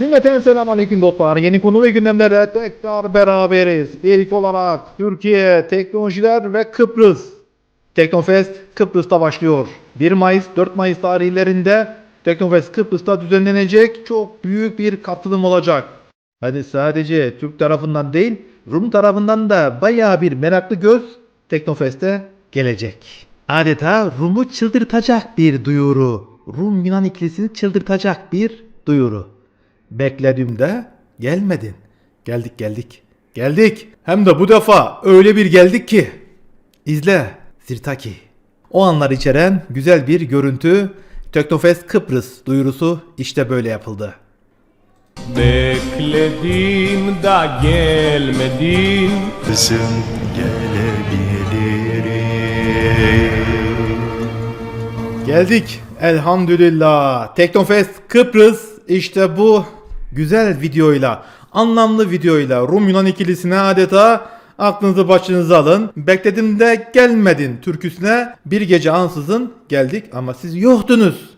Cümleten selamun aleyküm dostlar. Yeni konu ve gündemlere tekrar beraberiz. İlk olarak Türkiye, teknolojiler ve Kıbrıs. Teknofest Kıbrıs'ta başlıyor. 1 Mayıs 4 Mayıs tarihlerinde Teknofest Kıbrıs'ta düzenlenecek çok büyük bir katılım olacak. Hadi sadece Türk tarafından değil Rum tarafından da bayağı bir meraklı göz Teknofest'e gelecek. Adeta Rum'u çıldırtacak bir duyuru. Rum Yunan ikilisini çıldırtacak bir duyuru. Beklediğimde gelmedin. Geldik geldik. Geldik. Hem de bu defa öyle bir geldik ki. İzle Sirtaki. O anlar içeren güzel bir görüntü Teknofest Kıbrıs duyurusu işte böyle yapıldı. Bekledim da gelmedin Kızım gelebilirim Geldik elhamdülillah. Teknofest Kıbrıs işte bu güzel videoyla, anlamlı videoyla Rum Yunan ikilisine adeta aklınızı başınıza alın. Bekledim de gelmedin türküsüne bir gece ansızın geldik ama siz yoktunuz.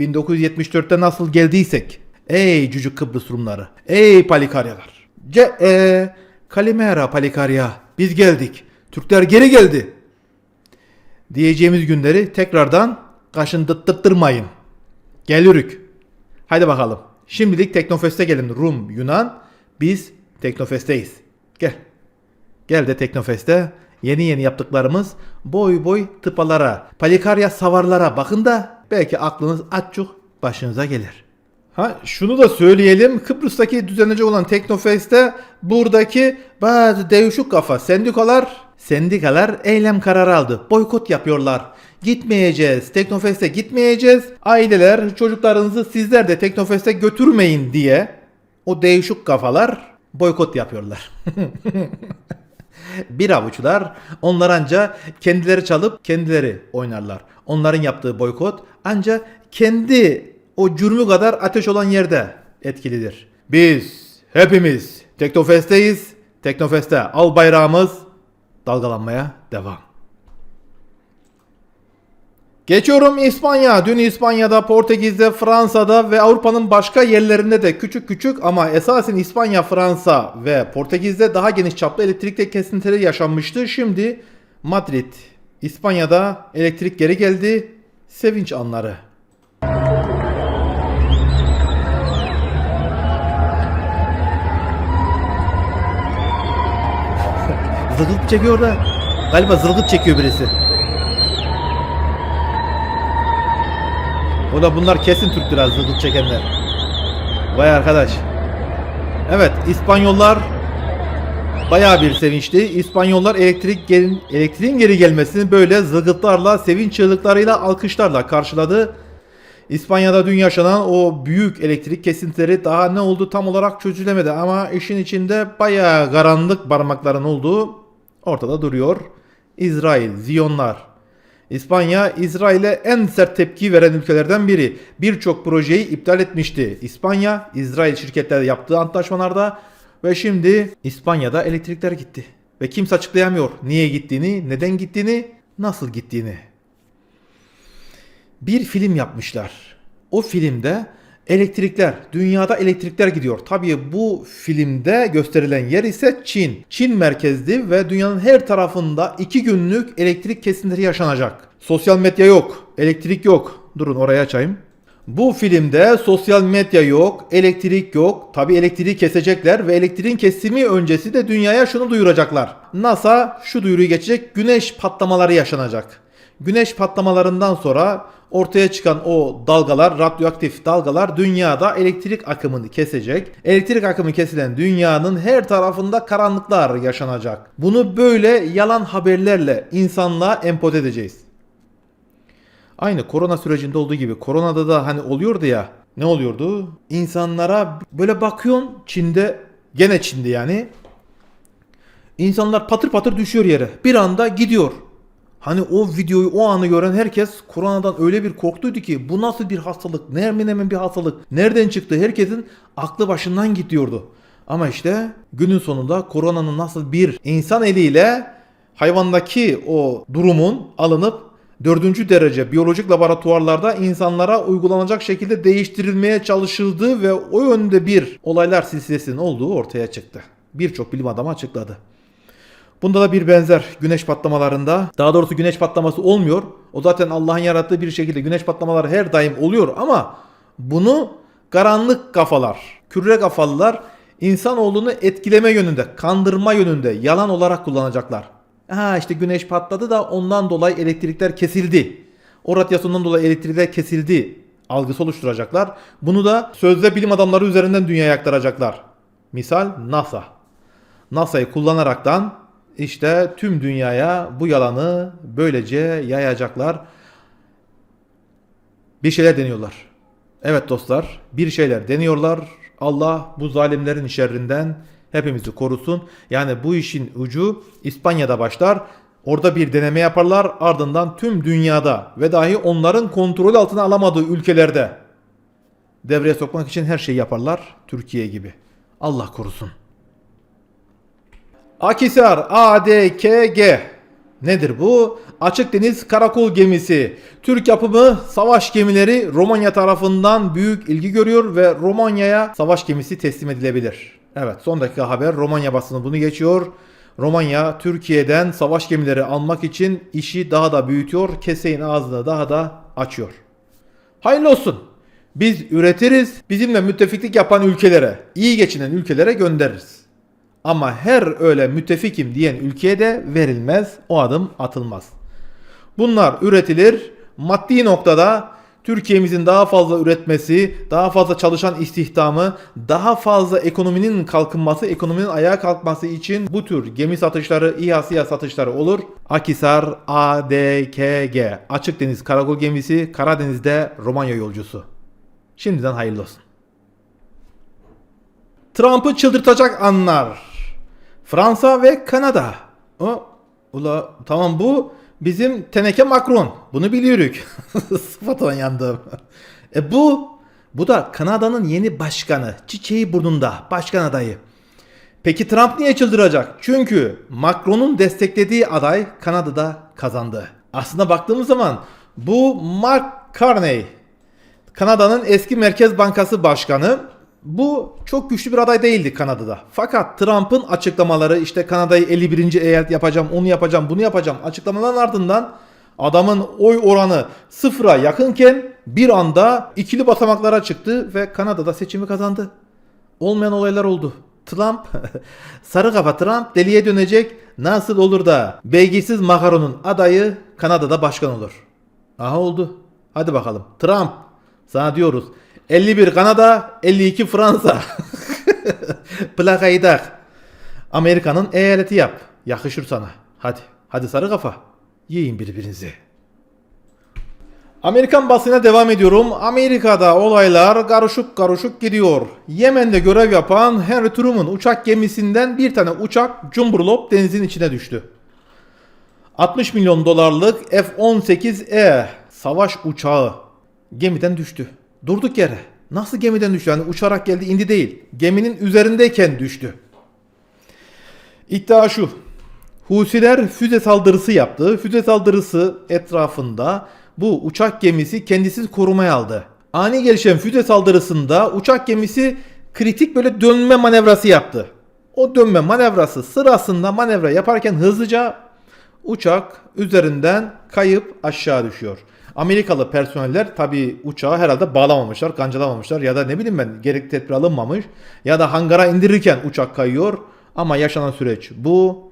1974'te nasıl geldiysek. Ey cücük Kıbrıs Rumları. Ey Palikaryalar. Ce e, Kalimera Palikarya. Biz geldik. Türkler geri geldi diyeceğimiz günleri tekrardan kaşındırttırmayın. Gelürük. Hadi bakalım. Şimdilik Teknofest'e gelin. Rum, Yunan. Biz Teknofest'teyiz. Gel. Gel de Teknofest'te yeni yeni yaptıklarımız boy boy tıpalara, palikarya savarlara bakın da belki aklınız aççuk başınıza gelir. Ha şunu da söyleyelim. Kıbrıs'taki düzenlenecek olan Teknofest'te buradaki bazı değişik kafa sendikalar sendikalar eylem kararı aldı. Boykot yapıyorlar. Gitmeyeceğiz. Teknofest'e gitmeyeceğiz. Aileler çocuklarınızı sizler de Teknofest'e götürmeyin diye o değişik kafalar boykot yapıyorlar. bir avuçlar onlar anca kendileri çalıp kendileri oynarlar. Onların yaptığı boykot anca kendi o cürmü kadar ateş olan yerde etkilidir. Biz hepimiz Teknofest'teyiz. Teknofest'te al bayrağımız dalgalanmaya devam. Geçiyorum İspanya. Dün İspanya'da, Portekiz'de, Fransa'da ve Avrupa'nın başka yerlerinde de küçük küçük ama esasen İspanya, Fransa ve Portekiz'de daha geniş çaplı elektrikte kesintileri yaşanmıştı. Şimdi Madrid, İspanya'da elektrik geri geldi. Sevinç anları. Zılgıt çekiyor da. Galiba zılgıt çekiyor birisi. O da bunlar kesin Türktür ha zılgıt çekenler. Vay arkadaş. Evet İspanyollar bayağı bir sevinçli. İspanyollar elektrik gelin, elektriğin geri gelmesini böyle zılgıtlarla, sevinç çığlıklarıyla, alkışlarla karşıladı. İspanya'da dün yaşanan o büyük elektrik kesintileri daha ne oldu tam olarak çözülemedi ama işin içinde bayağı karanlık parmakların olduğu ortada duruyor. İsrail, Ziyonlar. İspanya, İsrail'e en sert tepki veren ülkelerden biri. Birçok projeyi iptal etmişti. İspanya, İsrail şirketlerle yaptığı antlaşmalarda ve şimdi İspanya'da elektrikler gitti. Ve kimse açıklayamıyor niye gittiğini, neden gittiğini, nasıl gittiğini bir film yapmışlar. O filmde elektrikler, dünyada elektrikler gidiyor. Tabii bu filmde gösterilen yer ise Çin. Çin merkezli ve dünyanın her tarafında iki günlük elektrik kesintileri yaşanacak. Sosyal medya yok, elektrik yok. Durun oraya açayım. Bu filmde sosyal medya yok, elektrik yok. Tabi elektriği kesecekler ve elektriğin kesimi öncesi de dünyaya şunu duyuracaklar. NASA şu duyuruyu geçecek, güneş patlamaları yaşanacak. Güneş patlamalarından sonra ortaya çıkan o dalgalar, radyoaktif dalgalar dünyada elektrik akımını kesecek. Elektrik akımı kesilen dünyanın her tarafında karanlıklar yaşanacak. Bunu böyle yalan haberlerle insanlığa empoze edeceğiz. Aynı korona sürecinde olduğu gibi koronada da hani oluyordu ya. Ne oluyordu? İnsanlara böyle bakıyorsun Çin'de gene Çin'de yani. İnsanlar patır patır düşüyor yere. Bir anda gidiyor. Hani o videoyu o anı gören herkes koronadan öyle bir korktuydu ki bu nasıl bir hastalık? Ne hemen bir hastalık? Nereden çıktı? Herkesin aklı başından gidiyordu. Ama işte günün sonunda koronanın nasıl bir insan eliyle hayvandaki o durumun alınıp Dördüncü derece biyolojik laboratuvarlarda insanlara uygulanacak şekilde değiştirilmeye çalışıldığı ve o yönde bir olaylar silsilesinin olduğu ortaya çıktı. Birçok bilim adamı açıkladı. Bunda da bir benzer güneş patlamalarında daha doğrusu güneş patlaması olmuyor. O zaten Allah'ın yarattığı bir şekilde güneş patlamaları her daim oluyor ama bunu karanlık kafalar, küre kafalılar insanoğlunu etkileme yönünde, kandırma yönünde, yalan olarak kullanacaklar. Ha işte güneş patladı da ondan dolayı elektrikler kesildi. O radyasyondan dolayı elektrikler kesildi algısı oluşturacaklar. Bunu da sözde bilim adamları üzerinden dünyaya aktaracaklar. Misal NASA. NASA'yı kullanaraktan işte tüm dünyaya bu yalanı böylece yayacaklar. Bir şeyler deniyorlar. Evet dostlar, bir şeyler deniyorlar. Allah bu zalimlerin şerrinden hepimizi korusun. Yani bu işin ucu İspanya'da başlar. Orada bir deneme yaparlar. Ardından tüm dünyada ve dahi onların kontrol altına alamadığı ülkelerde devreye sokmak için her şeyi yaparlar. Türkiye gibi. Allah korusun. Akisar ADKG Nedir bu? Açık deniz karakol gemisi. Türk yapımı savaş gemileri Romanya tarafından büyük ilgi görüyor ve Romanya'ya savaş gemisi teslim edilebilir. Evet son dakika haber Romanya basını bunu geçiyor. Romanya Türkiye'den savaş gemileri almak için işi daha da büyütüyor. Keseyin ağzını daha da açıyor. Hayırlı olsun. Biz üretiriz. Bizimle müttefiklik yapan ülkelere, iyi geçinen ülkelere göndeririz. Ama her öyle müttefikim diyen ülkeye de verilmez, o adım atılmaz. Bunlar üretilir, maddi noktada Türkiye'mizin daha fazla üretmesi, daha fazla çalışan istihdamı, daha fazla ekonominin kalkınması, ekonominin ayağa kalkması için bu tür gemi satışları, İHA SİHA satışları olur. Akisar ADKG, Açık Deniz Karagol Gemisi, Karadeniz'de Romanya yolcusu. Şimdiden hayırlı olsun. Trump'ı çıldırtacak anlar. Fransa ve Kanada. O, ula tamam bu bizim teneke Macron. Bunu biliyoruz. Sıfatla yandım. E bu, bu da Kanada'nın yeni başkanı. Çiçeği burnunda. Başkan adayı. Peki Trump niye çıldıracak? Çünkü Macron'un desteklediği aday Kanada'da kazandı. Aslında baktığımız zaman bu Mark Carney Kanada'nın eski Merkez Bankası Başkanı bu çok güçlü bir aday değildi Kanada'da. Fakat Trump'ın açıklamaları işte Kanada'yı 51. eyalet yapacağım, onu yapacağım, bunu yapacağım açıklamaların ardından adamın oy oranı sıfıra yakınken bir anda ikili basamaklara çıktı ve Kanada'da seçimi kazandı. Olmayan olaylar oldu. Trump, sarı kafa Trump deliye dönecek. Nasıl olur da beygisiz makaronun adayı Kanada'da başkan olur. Aha oldu. Hadi bakalım. Trump sana diyoruz. 51 Kanada, 52 Fransa. Plakayı tak. Amerika'nın eyaleti yap. Yakışır sana. Hadi. Hadi sarı kafa. Yiyin birbirinizi. Amerikan basına devam ediyorum. Amerika'da olaylar karışık karışık gidiyor. Yemen'de görev yapan Henry Truman uçak gemisinden bir tane uçak cumburlop denizin içine düştü. 60 milyon dolarlık F-18E savaş uçağı gemiden düştü. Durduk yere. Nasıl gemiden düştü? Yani uçarak geldi indi değil. Geminin üzerindeyken düştü. İddia şu. Husiler füze saldırısı yaptı. Füze saldırısı etrafında bu uçak gemisi kendisi korumaya aldı. Ani gelişen füze saldırısında uçak gemisi kritik böyle dönme manevrası yaptı. O dönme manevrası sırasında manevra yaparken hızlıca uçak üzerinden kayıp aşağı düşüyor. Amerikalı personeller tabi uçağı herhalde bağlamamışlar, kancalamamışlar ya da ne bileyim ben gerekli tedbir alınmamış ya da hangara indirirken uçak kayıyor ama yaşanan süreç bu.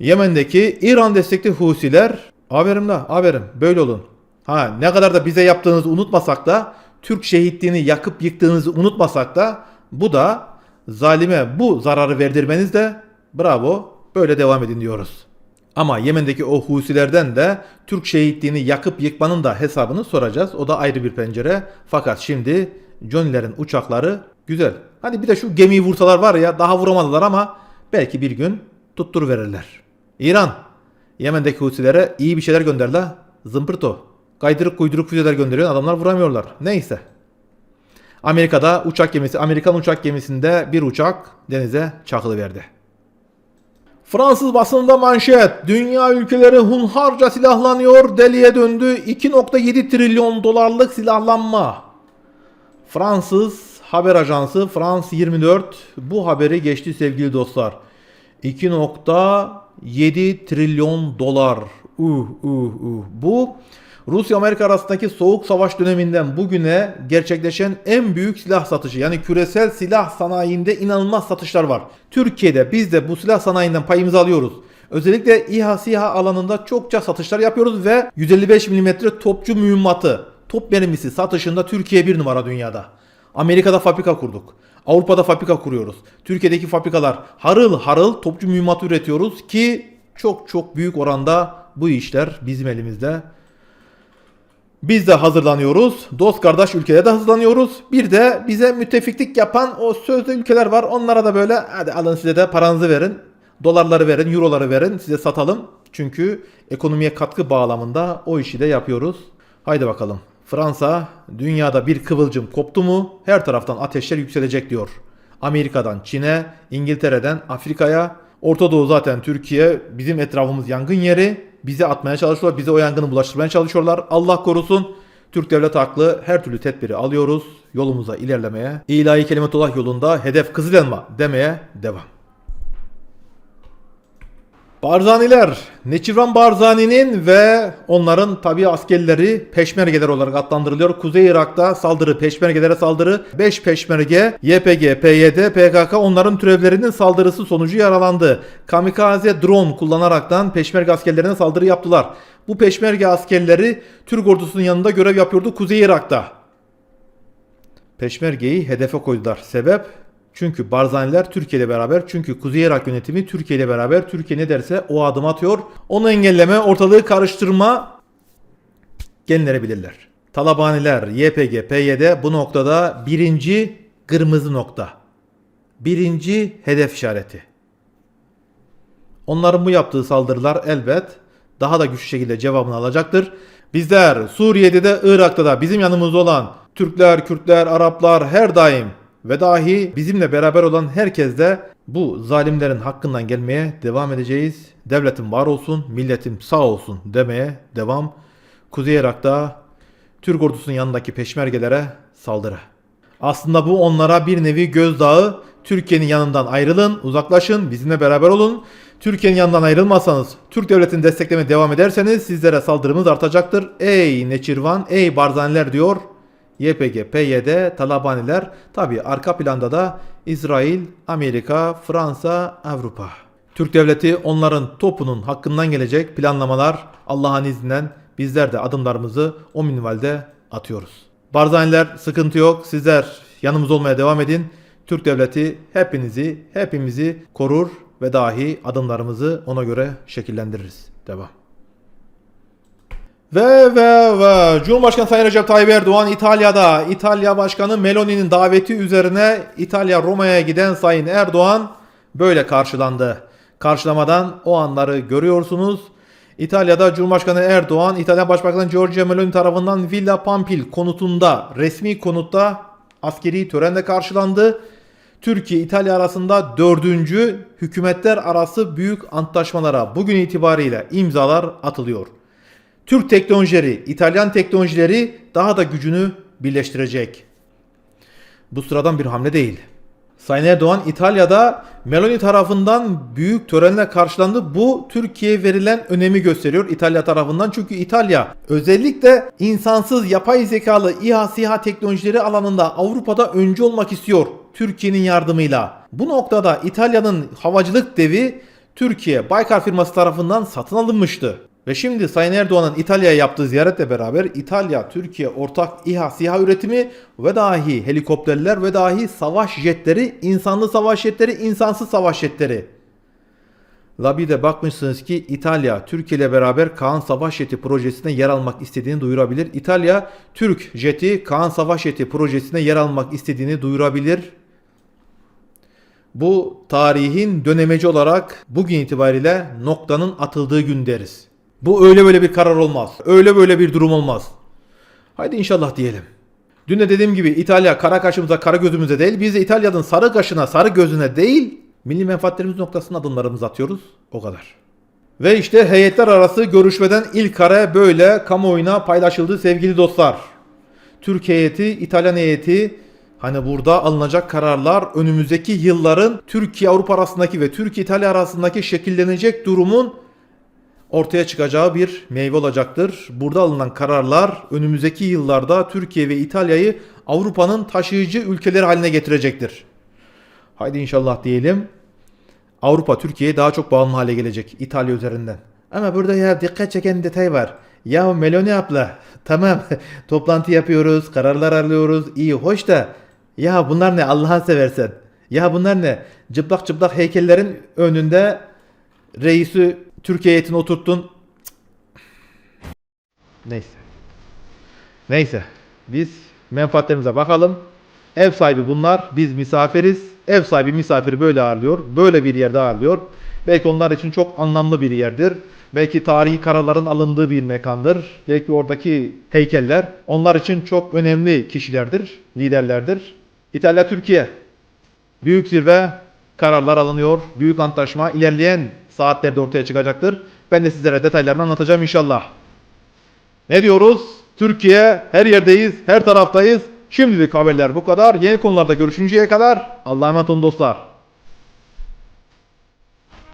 Yemen'deki İran destekli Husiler haberim la haberim böyle olun. Ha ne kadar da bize yaptığınızı unutmasak da Türk şehitliğini yakıp yıktığınızı unutmasak da bu da zalime bu zararı verdirmeniz de bravo böyle devam edin diyoruz. Ama Yemen'deki o Husilerden de Türk şehitliğini yakıp yıkmanın da hesabını soracağız. O da ayrı bir pencere. Fakat şimdi Johnny'lerin uçakları güzel. Hani bir de şu gemiyi vursalar var ya daha vuramadılar ama belki bir gün tuttur verirler. İran, Yemen'deki Husilere iyi bir şeyler gönder la. Zımpırto. Kaydırık kuyduruk füzeler gönderiyor. Adamlar vuramıyorlar. Neyse. Amerika'da uçak gemisi, Amerikan uçak gemisinde bir uçak denize çakılıverdi. Fransız basınında manşet. Dünya ülkeleri hunharca silahlanıyor. Deliye döndü. 2.7 trilyon dolarlık silahlanma. Fransız haber ajansı France 24 bu haberi geçti sevgili dostlar. 2.7 trilyon dolar. Uh uh uh. Bu Rusya Amerika arasındaki soğuk savaş döneminden bugüne gerçekleşen en büyük silah satışı. Yani küresel silah sanayinde inanılmaz satışlar var. Türkiye'de biz de bu silah sanayinden payımızı alıyoruz. Özellikle İHA SİHA alanında çokça satışlar yapıyoruz ve 155 mm topçu mühimmatı, top mermisi satışında Türkiye bir numara dünyada. Amerika'da fabrika kurduk. Avrupa'da fabrika kuruyoruz. Türkiye'deki fabrikalar harıl harıl topçu mühimmat üretiyoruz ki çok çok büyük oranda bu işler bizim elimizde. Biz de hazırlanıyoruz. Dost kardeş ülkelere de hazırlanıyoruz. Bir de bize müttefiklik yapan o sözde ülkeler var. Onlara da böyle hadi alın size de paranızı verin. Dolarları verin, euroları verin. Size satalım. Çünkü ekonomiye katkı bağlamında o işi de yapıyoruz. Haydi bakalım. Fransa dünyada bir kıvılcım koptu mu her taraftan ateşler yükselecek diyor. Amerika'dan Çin'e, İngiltere'den Afrika'ya, Orta Doğu zaten Türkiye bizim etrafımız yangın yeri. Bize atmaya çalışıyorlar. Bize o yangını bulaştırmaya çalışıyorlar. Allah korusun. Türk devlet haklı her türlü tedbiri alıyoruz. Yolumuza ilerlemeye. İlahi kelimetullah yolunda hedef kızıl demeye devam. Barzaniler, Neçivran Barzani'nin ve onların tabi askerleri peşmergeler olarak adlandırılıyor. Kuzey Irak'ta saldırı, peşmergelere saldırı. 5 peşmerge, YPG, PYD, PKK onların türevlerinin saldırısı sonucu yaralandı. Kamikaze drone kullanaraktan peşmerge askerlerine saldırı yaptılar. Bu peşmerge askerleri Türk ordusunun yanında görev yapıyordu Kuzey Irak'ta. Peşmergeyi hedefe koydular. Sebep? Çünkü Barzaniler Türkiye ile beraber, çünkü Kuzey Irak yönetimi Türkiye ile beraber Türkiye ne derse o adım atıyor. Onu engelleme, ortalığı karıştırma gelinebilirler. Talabaniler, YPG, PYD bu noktada birinci kırmızı nokta. Birinci hedef işareti. Onların bu yaptığı saldırılar elbet daha da güçlü şekilde cevabını alacaktır. Bizler Suriye'de de Irak'ta da bizim yanımızda olan Türkler, Kürtler, Araplar her daim ve dahi bizimle beraber olan herkes de bu zalimlerin hakkından gelmeye devam edeceğiz. Devletim var olsun, milletim sağ olsun demeye devam. Kuzey Irak'ta Türk ordusunun yanındaki peşmergelere saldırı. Aslında bu onlara bir nevi gözdağı. Türkiye'nin yanından ayrılın, uzaklaşın, bizimle beraber olun. Türkiye'nin yanından ayrılmazsanız, Türk devletini desteklemeye devam ederseniz sizlere saldırımız artacaktır. Ey Neçirvan, ey Barzaniler diyor. YPG, PYD, Talabaniler. Tabi arka planda da İsrail, Amerika, Fransa, Avrupa. Türk devleti onların topunun hakkından gelecek planlamalar Allah'ın izniyle bizler de adımlarımızı o minvalde atıyoruz. Barzaniler sıkıntı yok. Sizler yanımız olmaya devam edin. Türk devleti hepinizi, hepimizi korur ve dahi adımlarımızı ona göre şekillendiririz. Devam. Ve ve ve Cumhurbaşkanı Sayın Recep Tayyip Erdoğan İtalya'da İtalya Başkanı Meloni'nin daveti üzerine İtalya Roma'ya giden Sayın Erdoğan böyle karşılandı. Karşılamadan o anları görüyorsunuz. İtalya'da Cumhurbaşkanı Erdoğan İtalyan Başbakanı Giorgia Meloni tarafından Villa Pampil konutunda resmi konutta askeri törenle karşılandı. Türkiye İtalya arasında dördüncü hükümetler arası büyük antlaşmalara bugün itibariyle imzalar atılıyor. Türk teknolojileri, İtalyan teknolojileri daha da gücünü birleştirecek. Bu sıradan bir hamle değil. Sayın Erdoğan İtalya'da Meloni tarafından büyük törenle karşılandı. Bu Türkiye'ye verilen önemi gösteriyor İtalya tarafından. Çünkü İtalya özellikle insansız yapay zekalı İHA SİHA teknolojileri alanında Avrupa'da öncü olmak istiyor Türkiye'nin yardımıyla. Bu noktada İtalya'nın havacılık devi Türkiye Baykar firması tarafından satın alınmıştı. Ve şimdi Sayın Erdoğan'ın İtalya'ya yaptığı ziyaretle beraber İtalya, Türkiye ortak İHA, SİHA üretimi ve dahi helikopterler ve dahi savaş jetleri, insanlı savaş jetleri, insansız savaş jetleri. La de bakmışsınız ki İtalya, Türkiye ile beraber Kaan Savaş Jeti projesine yer almak istediğini duyurabilir. İtalya, Türk jeti Kaan Savaş Jeti projesine yer almak istediğini duyurabilir. Bu tarihin dönemeci olarak bugün itibariyle noktanın atıldığı gün deriz. Bu öyle böyle bir karar olmaz. Öyle böyle bir durum olmaz. Haydi inşallah diyelim. Dün de dediğim gibi İtalya kara kaşımıza kara gözümüze değil biz de İtalya'nın sarı kaşına sarı gözüne değil Milli menfaatlerimiz noktasında adımlarımızı atıyoruz. O kadar. Ve işte heyetler arası görüşmeden ilk kare böyle kamuoyuna paylaşıldı sevgili dostlar. Türk heyeti, İtalyan heyeti hani burada alınacak kararlar önümüzdeki yılların Türkiye Avrupa arasındaki ve Türkiye İtalya arasındaki şekillenecek durumun ortaya çıkacağı bir meyve olacaktır. Burada alınan kararlar önümüzdeki yıllarda Türkiye ve İtalya'yı Avrupa'nın taşıyıcı ülkeleri haline getirecektir. Haydi inşallah diyelim. Avrupa Türkiye'ye daha çok bağımlı hale gelecek İtalya üzerinden. Ama burada ya dikkat çeken detay var. Ya Meloni abla tamam toplantı yapıyoruz, kararlar alıyoruz, iyi hoş da ya bunlar ne Allah'a seversen. Ya bunlar ne? Çıplak çıplak heykellerin önünde reisi Türkiye heyetini oturttun. Neyse. Neyse. Biz menfaatlerimize bakalım. Ev sahibi bunlar. Biz misafiriz. Ev sahibi misafiri böyle ağırlıyor. Böyle bir yerde ağırlıyor. Belki onlar için çok anlamlı bir yerdir. Belki tarihi kararların alındığı bir mekandır. Belki oradaki heykeller onlar için çok önemli kişilerdir, liderlerdir. İtalya Türkiye Büyük zirve kararlar alınıyor. Büyük antlaşma ilerleyen saatlerde ortaya çıkacaktır. Ben de sizlere detaylarını anlatacağım inşallah. Ne diyoruz? Türkiye her yerdeyiz, her taraftayız. Şimdilik haberler bu kadar. Yeni konularda görüşünceye kadar Allah'a emanet olun dostlar.